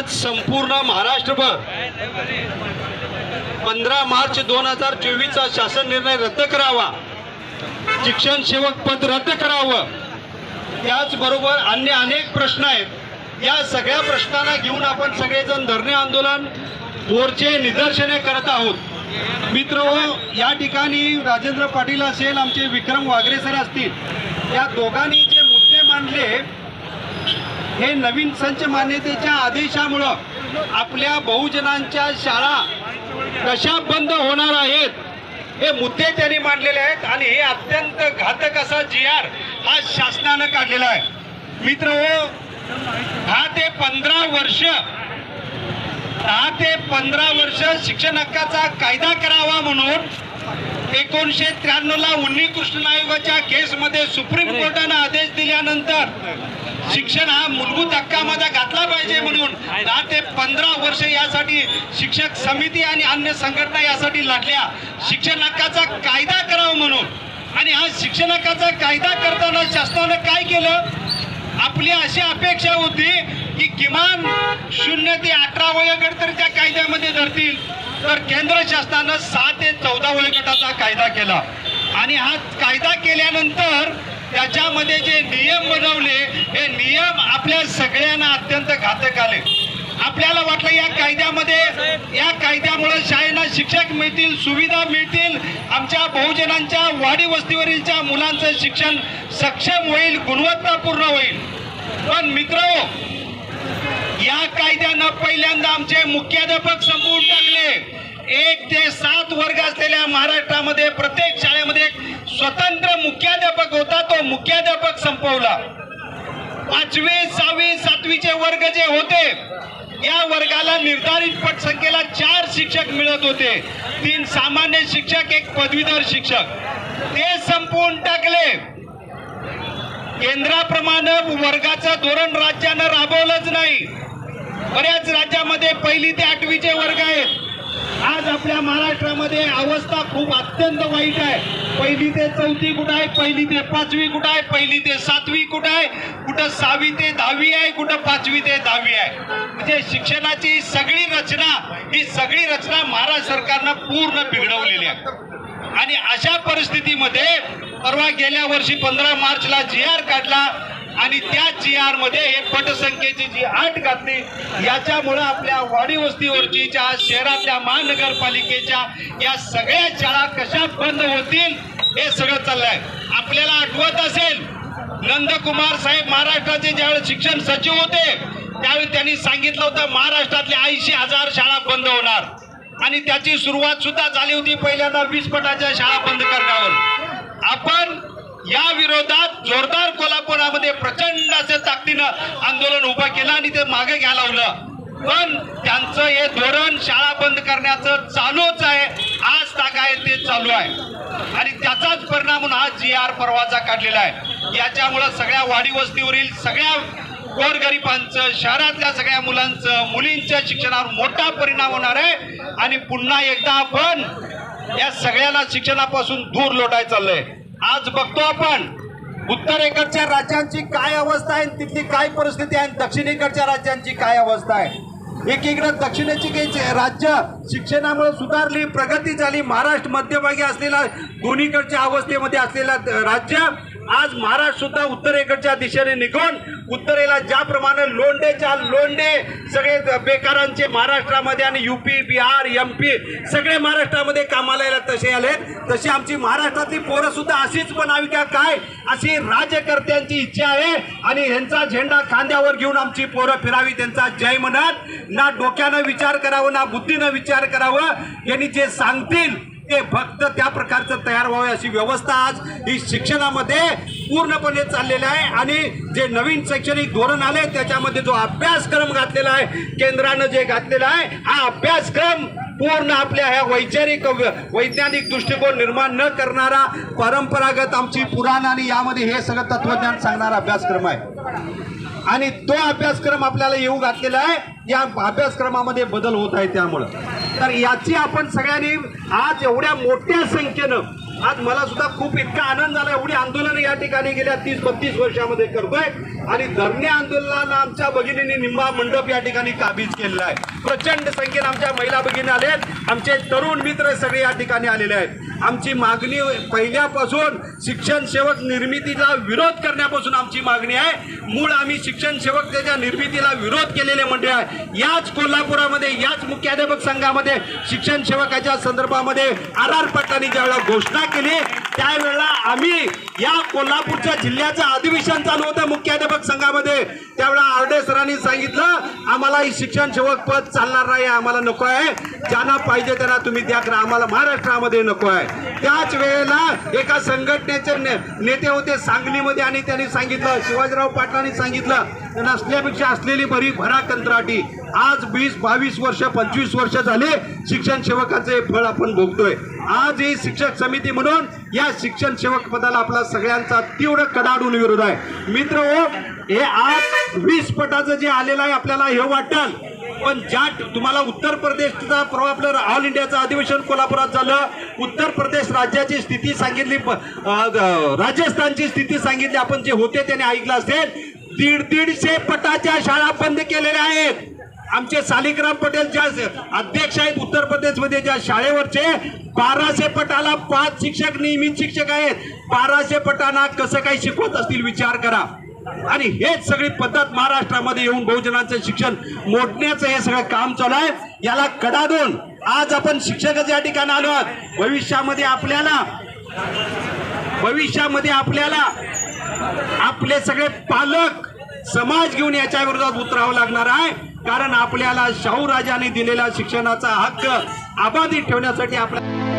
आज संपूर्ण महाराष्ट्रभर पंधरा मार्च दोन हजार चोवीसचा शासन निर्णय रद्द करावा. शिक्षण सेवक पद रद्द करावं. त्याचबरोबर अन्य अनेक प्रश्न आहेत. या सगळ्या प्रश्नांना घेऊन आपण सगळेजण धरणे आंदोलन मोर्चे निदर्शने करत आहोत. मित्र हो, या ठिकाणी राजेंद्र पाटील असेल आमचे विक्रम वागरे सर असतील या दोघांनी जे मुद्दे मांडले हे नवीन संच मान्यतेच्या आदेशामुळं आपल्या बहुजनांच्या शाळा कशा बंद होणार आहेत हे मुद्दे त्यांनी मांडलेले आहेत आणि हे अत्यंत घातक असा जी आर हा शासनानं काढलेला आहे. मित्र हो दहा ते पंधरा वर्ष दहा ते पंधरा वर्ष शिक्षण हक्काचा कायदा करावा म्हणून एकोणीसशे त्र्याण्णव ला उन्नी कृष्ण आयोगाच्या केसमध्ये सुप्रीम कोर्टानं आदेश दिल्यानंतर शिक्षण हा मूलभूत हक्कामध्ये घातला पाहिजे म्हणून. दहा ते पंधरा वर्ष यासाठी शिक्षक समिती आणि अन्य संघटना यासाठी लढल्या. शिक्षण हक्काचा कायदा करावा म्हणून. आणि हा शिक्षण हक्काचा कायदा करताना शासनानं काय केलं? आपली अशी अपेक्षा होती की किमान शून्य ते अठरा वयोगट तरी त्या कायद्यामध्ये धरतील. तर केंद्र शासनानं सहा ते चौदा वयोगटाचा कायदा केला. आणि हा कायदा केल्यानंतर त्याच्यामध्ये जे नियम बनवले हे नियम आपल्या सगळ्यांना अत्यंत घातक आले. आपल्याला वाटलं या कायद्यामध्ये या कायद्यामुळे शाळेला शिक्षक मिळतील सुविधा मिळतील आमच्या बहुजनांच्या वाडी वस्तीवरीलच्या मुलांचं शिक्षण सक्षम होईल गुणवत्तापूर्ण होईल. पण मित्र या कायद्यानं पहिल्यांदा आमचे मुख्याध्यापक संपवून टाकले. एक ते सात वर्ग असलेल्या महाराष्ट्रामध्ये प्रत्येक शाळेमध्ये स्वतंत्र मुख्याध्यापक होता तो मुख्याध्यापक संपवला. पाचवी सहावी सातवीचे वर्ग जे होते या वर्गाला निर्धारित पटसंख्येला चार शिक्षक मिळत होते. तीन सामान्य शिक्षक एक पदवीधर शिक्षक. ते संपवून टाकले. केंद्राप्रमाणे वर्गाचं धोरण राज्यानं राबवलंच नाही. बऱ्याच राज्यामध्ये पहिली ते आठवीचे वर्ग आहेत. आज आपल्या महाराष्ट्रामध्ये अवस्था खूप अत्यंत वाईट आहे. पहिली ते चौथी कुठं आहे? पहिली ते पाचवी कुठं आहे? पहिली ते सातवी कुठं आहे? कुठं सहावी ते दहावी आहे? कुठं पाचवी ते दहावी आहे? म्हणजे शिक्षणाची सगळी रचना ही सगळी रचना महाराष्ट्र सरकारनं पूर्ण बिघडवलेली आहे. आणि अशा परिस्थितीमध्ये परवा गेल्या वर्षी पंधरा मार्चला जी आर काढला आणि त्या जी आरमध्ये हे पटसंख्येची जी आठ घातली याच्यामुळे आपल्या वाडी वस्तीवरच्या शहरातल्या महानगरपालिकेच्या या सगळ्या शाळा कशा बंद होतील हे सगळं चाललंय. आपल्याला आठवत असेल नंदकुमार साहेब महाराष्ट्राचे ज्यावेळेस शिक्षण सचिव होते त्यावेळी त्यांनी सांगितलं होतं महाराष्ट्रातल्या ऐंशी हजार शाळा बंद होणार. आणि त्याची सुरुवात सुद्धा झाली होती पहिल्यांदा वीस पटाच्या शाळा बंद करण्यावर. आपण या विरोधात जोरदार कोल्हापुरामध्ये प्रचंड असे ताकदीनं आंदोलन उभं केलं आणि ते मागे घ्यायला लावलं. पण त्यांचं हे धोरण शाळा बंद करण्याचं चालूच आहे. आज ताक आहे ते चालू आहे. आणि त्याचाच परिणाम म्हणून हा जी आर परवाचा काढलेला आहे. याच्यामुळं सगळ्या वाडी वस्तीवरील सगळ्या गोरगरिबांचं शहरातल्या सगळ्या मुलांचं मुलींच्या शिक्षणावर मोठा परिणाम होणार आहे. आणि पुन्हा एकदा आपण या सगळ्याला शिक्षणापासून दूर लोटाय चाललंय. आज बघतो आपण उत्तरेकडच्या राज्यांची काय अवस्था आहे तिथली काय परिस्थिती आहे दक्षिणेकडच्या राज्यांची काय अवस्था आहे? एकीकडे दक्षिणेची काही राज्य शिक्षणामुळे सुधारली प्रगती झाली महाराष्ट्र मध्यभागी असलेला दोन्हीकडच्या अवस्थेमध्ये असलेला राज्य आज महाराष्ट्र सुद्धा उत्तरेकडच्या दिशेने निघून उत्तरेला ज्याप्रमाणे लोंडेच्या लोंडे सगळे बेकारांचे महाराष्ट्रामध्ये आणि युपी बिहार एम पी सगळे महाराष्ट्रामध्ये कामाला यायला तसे आले तशी आमची महाराष्ट्रातली पोरं सुद्धा अशीच बनावी का काय? अशी राज्यकर्त्यांची इच्छा आहे आणि ह्यांचा झेंडा खांद्यावर घेऊन आमची पोरं फिरावी त्यांचा जय म्हणत ना डोक्यानं विचार करावं ना बुद्धीनं विचार करावं. यांनी जे सांगतील ते फक्त त्या प्रकारचं तयार व्हावे अशी व्यवस्था आज ही शिक्षणामध्ये पूर्णपणे चाललेली आहे. आणि जे नवीन शैक्षणिक धोरण आले त्याच्यामध्ये जो अभ्यासक्रम घातलेला आहे केंद्रानं जे घातलेला आहे हा अभ्यासक्रम पूर्ण आपल्या ह्या वैचारिक वैज्ञानिक दृष्टिकोन निर्माण न करणारा परंपरागत आमची पुराण आणि यामध्ये हे सगळं तत्वज्ञान सांगणारा अभ्यासक्रम आहे. आणि तो अभ्यासक्रम आपल्याला येऊ घातलेला आहे. या अभ्यासक्रमामध्ये बदल होत आहे त्यामुळं. तर याची आपण सगळ्यांनी आज एवढ्या मोठ्या संख्येनं आज मला सुद्धा खूप इतका आनंद झाला एवढी आंदोलन या ठिकाणी गेल्या तीस बत्तीस वर्षामध्ये करतोय. आणि धरणे आंदोलनाला आमच्या भगिनींनी निंबा मंडप या ठिकाणी काबीज केलेला आहे. प्रचंड संख्येने आमच्या महिला भगिनी आल्या आहेत. आमचे तरुण मित्र सगळे या ठिकाणी आलेले आहेत. आमची मागणी पहिल्यापासून शिक्षण सेवक निर्मितीला विरोध करण्यापासून आमची मागणी आहे. मूळ आम्ही शिक्षण सेवक त्याच्या निर्मितीला विरोध केलेले मंडळ आहे. याच कोल्हापुरामध्ये याच मुख्याध्यापक संघामध्ये शिक्षण सेवकाच्या संदर्भामध्ये आर आर पाटलांनी ज्यावेळेला घोषणा केली. त्यावेळेला आम्ही या कोल्हापूरच्या जिल्ह्याचं अधिवेशन चालू होतं मुख्याध्यापक संघामध्ये. त्यावेळेला आरडे सरांनी सांगितलं आम्हाला ही शिक्षण सेवक पद चालणार नाही आम्हाला नको आहे. ज्यांना पाहिजे त्यांना तुम्ही द्या करा आम्हाला महाराष्ट्रामध्ये नको आहे. त्याच वेळेला एका संघटनेचे ने- नेते होते सांगलीमध्ये आणि त्यांनी सांगितलं शिवाजीराव पाटलांनी सांगितलं नसल्यापेक्षा असलेली बरी भरा कंत्राटी आज वीस बावीस वर्ष पंचवीस वर्ष झाले शिक्षण सेवकाचे फळ आपण भोगतोय. आज ही शिक्षक समिती म्हणून या शिक्षण सेवक पदाला आपला सगळ्यांचा तीव्र कडाडून विरोध आहे. मित्र हो हे आज वीस पटाचं जे आलेलं आहे आपल्याला हे वाटल. पण ज्या तुम्हाला उत्तर प्रदेशचा प्रभाव आपलं ऑल इंडियाचं अधिवेशन कोल्हापुरात झालं. उत्तर प्रदेश राज्याची स्थिती सांगितली प- राजस्थानची स्थिती सांगितली. आपण जे होते त्याने ऐकलं असेल. दीड दीडशे पटाच्या शाळा बंद केलेल्या आहेत. आमचे सालिकराम पटेल ज्या अध्यक्ष आहेत उत्तर प्रदेशमध्ये ज्या शाळेवरचे बाराशे पटाला पाच शिक्षक नियमित शिक्षक आहेत. बाराशे पटांना कसं काही शिकवत असतील विचार करा. आणि हेच सगळी पद्धत महाराष्ट्रामध्ये येऊन बहुजनांचं शिक्षण मोडण्याचं हे सगळं काम चालू आहे. याला कडा देऊन आज आपण शिक्षकच या ठिकाणी आलो आहोत. भविष्यामध्ये आपल्याला भविष्यामध्ये आपल्याला आपले सगळे पालक समाज घेऊन याच्या विरोधात उतरावं लागणार आहे. कारण आपल्याला शाहू राजाने दिलेला शिक्षणाचा हक्क अबाधित ठेवण्यासाठी आपल्या